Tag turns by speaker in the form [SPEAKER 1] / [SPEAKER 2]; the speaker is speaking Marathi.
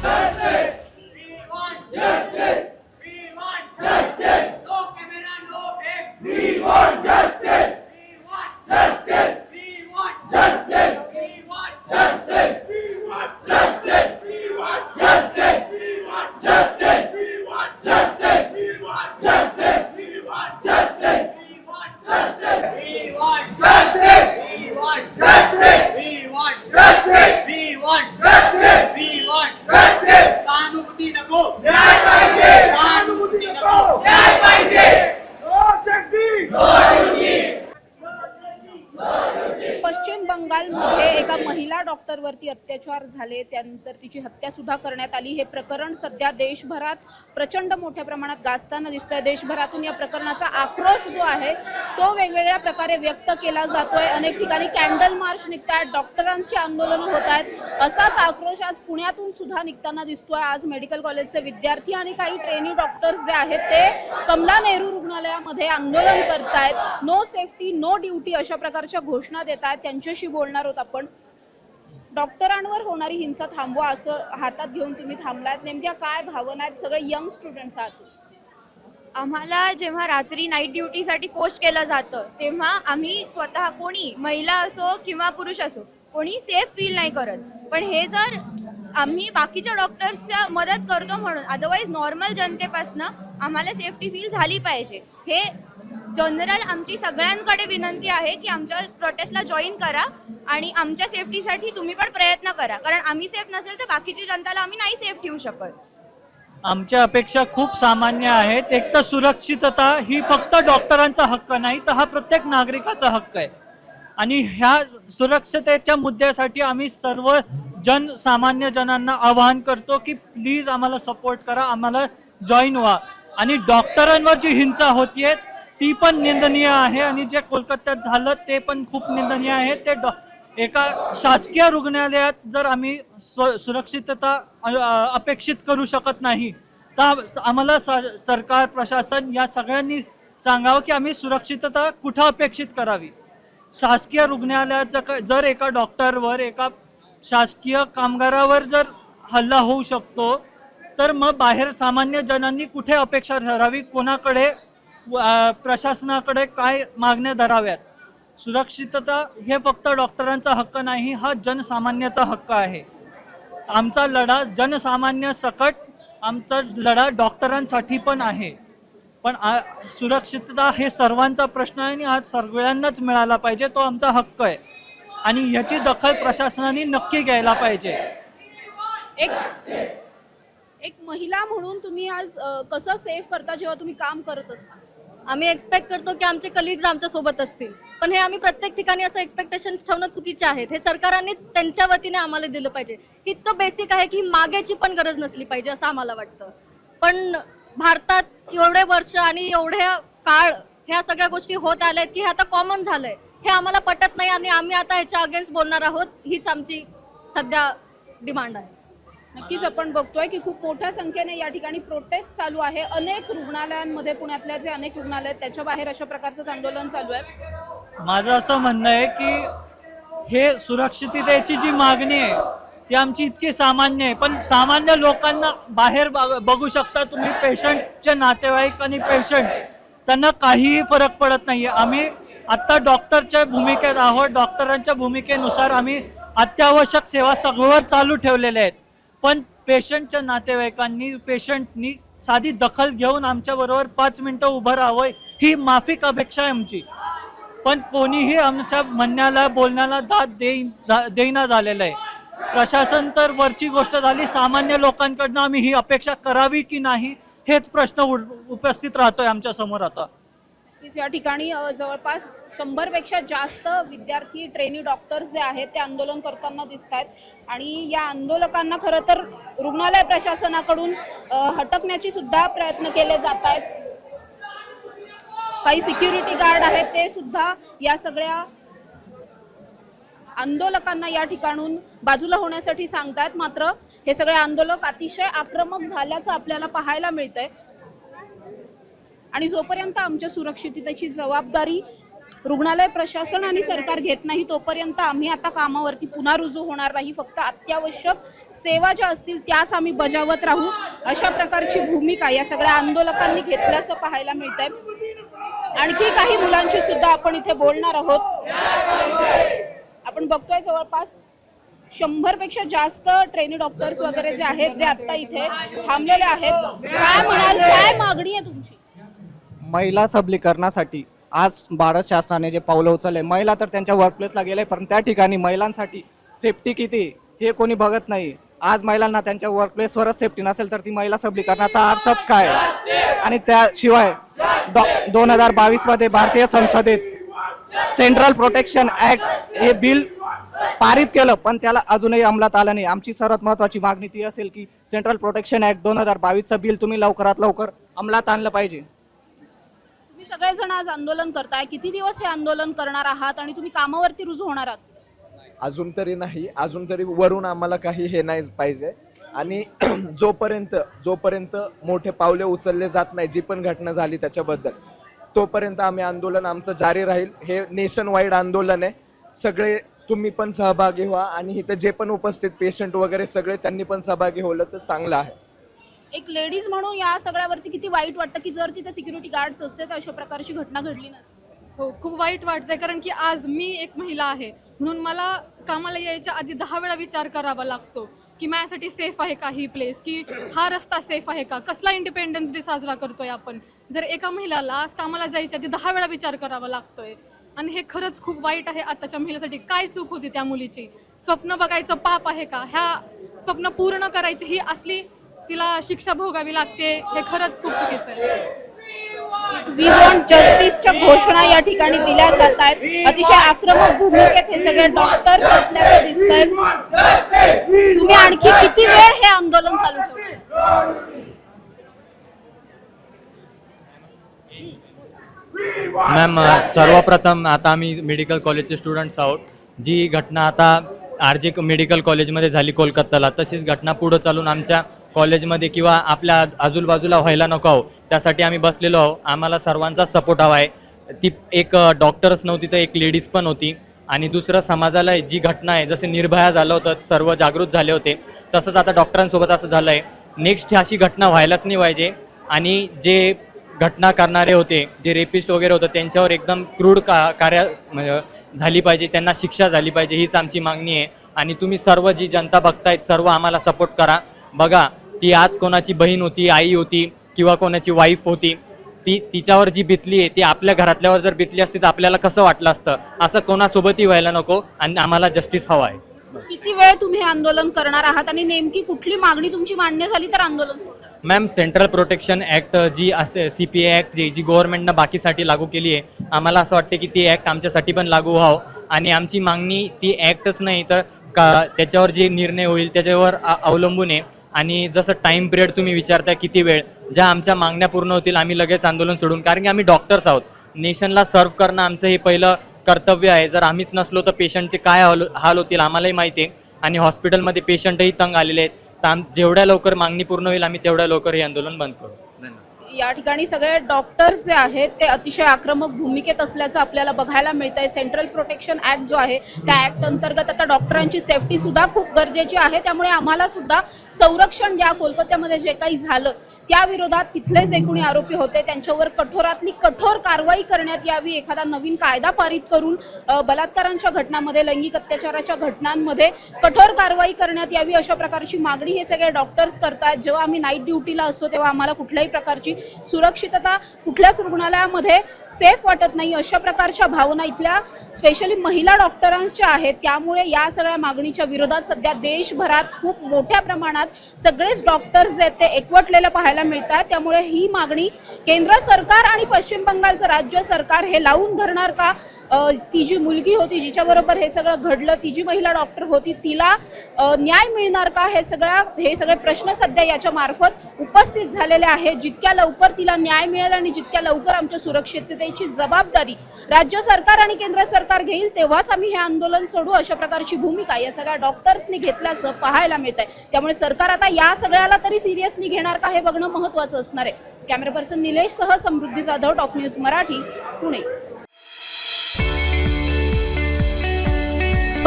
[SPEAKER 1] That's
[SPEAKER 2] it. बंगालमध्ये एका महिला डॉक्टरवरती अत्याचार झाले त्यानंतर तिची हत्या सुद्धा करण्यात आली. हे प्रकरण सध्या देशभरात प्रचंड मोठ्या प्रमाणात गाजताना दिसतंय. देशभरातून या प्रकरणाचा आक्रोश जो आहे तो वेगवेगळ्या प्रकारे व्यक्त केला जातोय. अनेक ठिकाणी कॅन्डल मार्च निघत आहेत डॉक्टरांची आंदोलनं होत आहेत असाच आक्रोश आज पुण्यातून सुद्धा निघताना दिसतोय. आज मेडिकल कॉलेजचे विद्यार्थी आणि काही ट्रेनी डॉक्टर्स जे आहेत ते कमला नेहरू रुग्णालयामध्ये आंदोलन करतायत. नो सेफ्टी नो ड्युटी अशा प्रकारच्या घोषणा देत आहेत त्यांच्याशी बोलणार आहोत आपण. डॉक्टरांवर होणारी हिंसा थांबवा असं हातात घेऊन तुम्ही थांबलात. नेमक्या काय भावना आहेत? सगळे यंग स्टुडंट्स आहात.
[SPEAKER 3] आम्हाला जेव्हा रात्री नाईट ड्युटीसाठी पोस्ट केलं जातं तेव्हा आम्ही स्वतः कोणी महिला असो किंवा पुरुष असो कोणी सेफ फील नाही करत. पण हे जर आम्ही बाकीच्या डॉक्टर्सच्या मदत करतो म्हणून अदरवाईज नॉर्मल जनतेपासनं आम्हाला सेफ्टी फील झाली पाहिजे. हे जनरल आमची सगळ्यांकडे विनंती आहे की आमच्या प्रोटेस्टला जॉईन करा आणि आमच्या सेफ्टीसाठी तुम्ही पण प्रयत्न करा. कारण आम्ही सेफ नसेल तर बाकीच्या जनताला आम्ही नाही सेफ ठेवू शकत.
[SPEAKER 4] आमच्या अपेक्षा खूप सामान्य आहेत. एक तर सुरक्षितता ही फक्त डॉक्टरांचा हक्क नाही तर हा प्रत्येक नागरिकाचा हक्क आहे. आणि ह्या सुरक्षतेच्या मुद्द्यासाठी आम्ही सर्व जन सामान्य जनांना आवाहन करतो की प्लीज आम्हाला सपोर्ट करा आम्हाला जॉईन व्हा. आणि डॉक्टरांवर जी हिंसा होतीये ती पण निंदनीय आहे आणि जे कोलकात्यात झालं ते पण खूप निंदनीय आहे. ते डॉ एका शासकीय रुग्णालयात जर आम्ही स्व सुरक्षितता अपेक्षित करू शकत नाही तर आम्हाला स- सरकार प्रशासन या सगळ्यांनी सांगावं की आम्ही सुरक्षितता कुठं अपेक्षित करावी. शासकीय रुग्णालयात जर का- जर एका डॉक्टरवर एका शासकीय कामगारावर जर हल्ला होऊ शकतो तर मग बाहेर सामान्य जनांनी कुठे अपेक्षा ठरावी? कोणाकडे प्रशासनाकडे काय मागण्या धराव्यात? सुरक्षितता हे फक्त डॉक्टरांचा हक्क नाही हा जनसामान्याचा हक्क आहे. आमचा लढा जनसामान्य सकट आमचा लढा डॉक्टरांसाठी पण आहे. पण सुरक्षितता हे सर्वांचा प्रश्न आहे आणि हा सगळ्यांनाच मिळाला पाहिजे तो आमचा हक्क आहे. आणि याची दखल प्रशासनाने नक्की घ्यायला पाहिजे.
[SPEAKER 2] एक एक महिला म्हणून तुम्ही आज कसं सेव्ह करता जेव्हा तुम्ही काम करत असता?
[SPEAKER 3] आम्ही एक्सपेक्ट करतो की आमचे कलिग्ज आमच्यासोबत असतील. पण हे आम्ही प्रत्येक ठिकाणी असं एक्सपेक्टेशन ठेवणं चुकीचे आहेत हे सरकारांनी त्यांच्या वतीने आम्हाला दिलं पाहिजे. इतकं बेसिक आहे की मागेची पण गरज नसली पाहिजे असं आम्हाला वाटतं. पण भारतात एवढे वर्ष आणि एवढ्या काळ ह्या सगळ्या गोष्टी होत आल्या आहेत की हे आता कॉमन झालंय. हे आम्हाला पटत नाही आणि आम्ही आता ह्याच्या अगेन्स्ट बोलणार आहोत. हीच आमची सध्या डिमांड आहे.
[SPEAKER 2] नक्कीच आपण बघतोय की खूप मोठ्या संख्येने या ठिकाणी प्रोटेस्ट चालू आहे. अनेक रुग्णालयांमध्ये पुण्यातल्या जे अनेक रुग्णालय आहेत त्याच्या बाहेर अशा प्रकारचं आंदोलन चालू आहे.
[SPEAKER 4] माझं असं म्हणणं आहे की हे सुरक्षिततेची जी मागणी आहे ती आमची इतकी सामान्य आहे. पण सामान्य लोकांना बाहेर बघू शकता तुम्ही पेशंटचे नातेवाईक आणि पेशंट त्यांना काहीही फरक पडत नाहीये. आम्ही आत्ता डॉक्टरच्या भूमिकेत आहोत. डॉक्टरांच्या भूमिकेनुसार आम्ही अत्यावश्यक सेवा सगळ्यावर चालू ठेवलेल्या आहेत. पण पेशंटच्या नातेवाईकांनी पेशंटनी साधी दखल घेऊन आमच्याबरोबर पाच मिनिटं उभं राहावं ही माफिक अपेक्षा आहे आमची. पण कोणीही आमच्या म्हणण्याला बोलण्याला दाद देईन देईना झालेलं आहे. प्रशासन तर वरची गोष्ट झाली सामान्य लोकांकडनं आम्ही ही अपेक्षा करावी की नाही हेच प्रश्न उपस्थित राहतोय आमच्यासमोर आता.
[SPEAKER 2] या ठिकाणी जवळपास शंभरपेक्षा जास्त विद्यार्थी ट्रेनी डॉक्टर्स जे आहेत ते आंदोलन करताना दिसत आहेत आणि या आंदोलकांना खरं तर रुग्णालय प्रशासनाकडून हटकण्याची सुद्धा प्रयत्न केले जात आहेत काही सिक्युरिटी गार्ड आहेत ते सुद्धा या सगळ्या आंदोलकांना या ठिकाणून बाजूला होण्यासाठी सांगतायत. मात्र हे सगळे आंदोलक अतिशय आक्रमक झाल्याचं आपल्याला पाहायला मिळतंय. आणि जोपर्यंत आमच्या सुरक्षिततेची जबाबदारी रुग्णालय प्रशासन आणि सरकार घेत नाही तोपर्यंत आम्ही आता कामावरती पुन्हा रुजू होणार नाही. फक्त अत्यावश्यक सेवा ज्या असतील त्याच आम्ही बजावत राहू. अशा प्रकारची भूमिका या सगळ्या आंदोलकांनी घेतल्याचं पाहायला मिळत आहे आणखी काही मुलांशी सुद्धा आपण इथे बोलणार आहोत. आपण बघतोय जवळपास शंभरपेक्षा जास्त ट्रेनी डॉक्टर्स वगैरे जे आहेत जे आता इथे थांबलेले आहेत. काय म्हणाल? काय मागणी आहे तुमची?
[SPEAKER 5] महिला सबलीकरणासाठी आज भारत शासनाने जे पावलं उचलले महिला तर त्यांच्या वर्कप्लेसला गेले पण त्या ठिकाणी महिलांसाठी सेफ्टी किती हे कोणी बघत नाही. आज महिलांना त्यांच्या वर्कप्लेसवरच सेफ्टी नसेल तर ती महिला सबलीकरणाचा अर्थच काय? आणि त्याशिवाय दोन हजार बावीसमध्ये भारतीय संसदेत सेंट्रल प्रोटेक्शन ऍक्ट हे बिल पारित केलं पण त्याला अजूनही अंमलात आलं नाही. आमची सर्वात महत्वाची मागणी ती असेल की सेंट्रल प्रोटेक्शन ऍक्ट दोन हजार बावीसचं बिल तुम्ही लवकरात लवकर अंमलात आणलं पाहिजे.
[SPEAKER 2] सगळेजण आज आंदोलन करताय. किती दिवस हे आंदोलन करणार आहात आणि तुम्ही कामावरती रुजू होणार आहात?
[SPEAKER 6] अजून तरी नाही अजून तरी वरून आम्हाला काही हे नाही पाहिजे. आणि जोपर्यंत जोपर्यंत मोठे पावले उचलले जात नाही जी पण घटना झाली त्याच्याबद्दल तोपर्यंत आम्ही आंदोलन आमचं जारी राहील. हे नेशन वाईड आंदोलन आहे. सगळे तुम्ही पण सहभागी व्हा आणि इथं जे पण उपस्थित पेशंट वगैरे सगळे त्यांनी पण सहभागी होलं तर चांगलं आहे.
[SPEAKER 2] एक लेडीज म्हणून या सगळ्यावरती किती वाईट वाटतं की जर तिथे सिक्युरिटी गार्ड्स असते तर अशा प्रकारची घटना घडली नाही
[SPEAKER 7] हो खूप वाईट वाटतंय कारण की आज मी एक महिला आहे. म्हणून मला कामाला यायच्या आधी दहा वेळा विचार करावा लागतो की माझ्यासाठी सेफ आहे का ही प्लेस की हा रस्ता सेफ आहे का? कसला इंडिपेंडन्स डे साजरा करतोय आपण? जर एका महिलाला आज कामाला जायच्या आधी दहा वेळा विचार करावा लागतोय. आणि हे खरंच खूप वाईट आहे आताच्या महिलेसाठी. काय चूक होती त्या मुलीची? स्वप्न बघायचं पाप आहे का? ह्या स्वप्न पूर्ण करायची ही असली तिला शिक्षा भोगावी लागते हे खरंच खूप चुकीचं आहे.
[SPEAKER 2] वी वॉन्ट जस्टिसच्या घोषणा या ठिकाणी दिल्या जात आहेत अतिशय आक्रमक भूमिकेत हे सगळे डॉक्टर्स असल्याचं दिसतंय. तुम्ही आणखी किती वेळ हे आंदोलन चालू
[SPEAKER 8] मॅम सर्वप्रथम आता आम्ही मेडिकल कॉलेजचे स्टुडंट्स आहोत. जी घटना आता आर जे मेडिकल कॉलेजमध्ये झाली कोलकाताला. तशीच घटना पुढं चालून आमच्या कॉलेजमध्ये किंवा आपल्या आजूबाजूला व्हायला नको आहो. त्यासाठी आम्ही बसलेलो आहो. आम्हाला सर्वांचा सपोर्ट हवा आहे. ती एक डॉक्टरच नव्हती तर एक लेडीज पण होती. आणि दुसरं समाजाला जी घटना आहे जसे निर्भया झालं होतं सर्व जागृत झाले होते तसंच आता डॉक्टरांसोबत असं झालं आहे नेक्स्ट अशी घटना व्हायलाच नाही पाहिजे. आणि जे घटना करणारे होते जे रेपिस्ट वगैरे होतं त्यांच्यावर एकदम क्रूड का कार्य म्हणजे झाली पाहिजे त्यांना शिक्षा झाली पाहिजे हीच आमची मागणी आहे. आणि तुम्ही सर्व जी जनता बघतायत सर्व आम्हाला सपोर्ट करा. बघा ती आज कोणाची बहीण होती आई होती किंवा कोणाची वाईफ होती ती तिच्यावर जी बितली आहे ती आपल्या घरातल्यावर जर बितली असती तर आपल्याला कसं वाटलं असतं? असं कोणासोबतही व्हायला नको आणि आम्हाला जस्टिस हवा आहे.
[SPEAKER 2] किती वेळ तुम्ही आंदोलन करणार आहात? आणि नेमकी कुठली मागणी तुमची मान्य झाली तर आंदोलन?
[SPEAKER 8] मॅम सेंट्रल प्रोटेक्शन ॲक्ट जी असे सी पी ए ॲक्ट जी जी गव्हर्नमेंटनं बाकीसाठी लागू केली आहे आम्हाला असं वाटते की ती ॲक्ट आमच्यासाठी पण लागू व्हावं. आणि आमची मागणी ती ॲक्टच नाही तर का त्याच्यावर जे निर्णय होईल त्याच्यावर अवलंबून आहे. आणि जसं टाईम पिरियड तुम्ही विचारताय किती वेळ ज्या आमच्या मागण्या पूर्ण होतील आम्ही लगेच आंदोलन सोडून कारण की आम्ही डॉक्टर्स आहोत. नेशनला सर्व्ह करणं आमचं हे पहिलं कर्तव्य आहे. जर आम्हीच नसलो तर पेशंटचे काय हाल हाल होतील आम्हालाही माहिती आहे. आणि हॉस्पिटलमध्ये पेशंटही तंग आलेले आहेत. तर आम जेवढ्या लवकर मागणी पूर्ण होईल आम्ही तेवढ्या लवकर हे आंदोलन बंद करू.
[SPEAKER 2] या ठिकाणी सगळे डॉक्टर्स जे आहेत ते अतिशय आक्रमक भूमिकेत असल्याचं आपल्याला बघायला मिळत आहे सेंट्रल प्रोटेक्शन ऍक्ट जो आहे त्या ऍक्ट अंतर्गत आता डॉक्टरांची सेफ्टी सुद्धा खूप गरजेची आहे. त्यामुळे आम्हाला सुद्धा संरक्षण द्या. कोलकात्यामध्ये जे काही झालं त्या विरोधात तिथले जे कोणी आरोपी होते त्यांच्यावर कठोरातली कठोर कारवाई करण्यात यावी एखादा नवीन कायदा पारित करून बलात्कारांच्या घटनांमध्ये लैंगिक अत्याचाराच्या घटनांमध्ये कठोर कारवाई करण्यात यावी अशा प्रकारची मागणी हे सगळे डॉक्टर्स करतात जेव्हा आम्ही नाईट ड्युटीला असतो तेव्हा आम्हाला कुठल्याही प्रकारची सुरक्षितता कुठल्याच रुग्णालयामध्ये सेफ वाटत नाही. अशा प्रकारच्या भावना इथल्या स्पेशली महिला डॉक्टरांच्या आहेत त्यामुळे या सगळ्या मागणीच्या विरोधात सध्या देशभरात खूप मोठ्या प्रमाणात सगळेच डॉक्टर्स जे आहेत ते एकवटलेले पाहायला मिळतात. त्यामुळे ही मागणी केंद्र सरकार आणि पश्चिम बंगालचं राज्य सरकार हे लावून धरणार का? ती जी मुलगी होती जिच्याबरोबर हे सगळं घडलं ती जी महिला डॉक्टर होती तिला न्याय मिळणार का? हे सगळ्या हे सगळे प्रश्न सध्या याच्या मार्फत उपस्थित झालेले आहेत. जितक्या लवकर लवकर तिला न्याय मिळेल आणि जितक्या लवकर आमच्या सुरक्षिततेची जबाबदारी राज्य सरकार आणि केंद्र सरकार घेईल तेव्हाच आम्ही हे आंदोलन सोडू अशा प्रकारची भूमिका या सगळ्या डॉक्टर्सनी घेतल्याचं पाहायला मिळत आहे त्यामुळे सरकार आता या सगळ्याला तरी सिरियसली घेणार का हे बघणं महत्वाचं असणार आहे. कॅमेरा पर्सन निलेश सह समृद्धी जाधव टॉप न्यूज मराठी पुणे.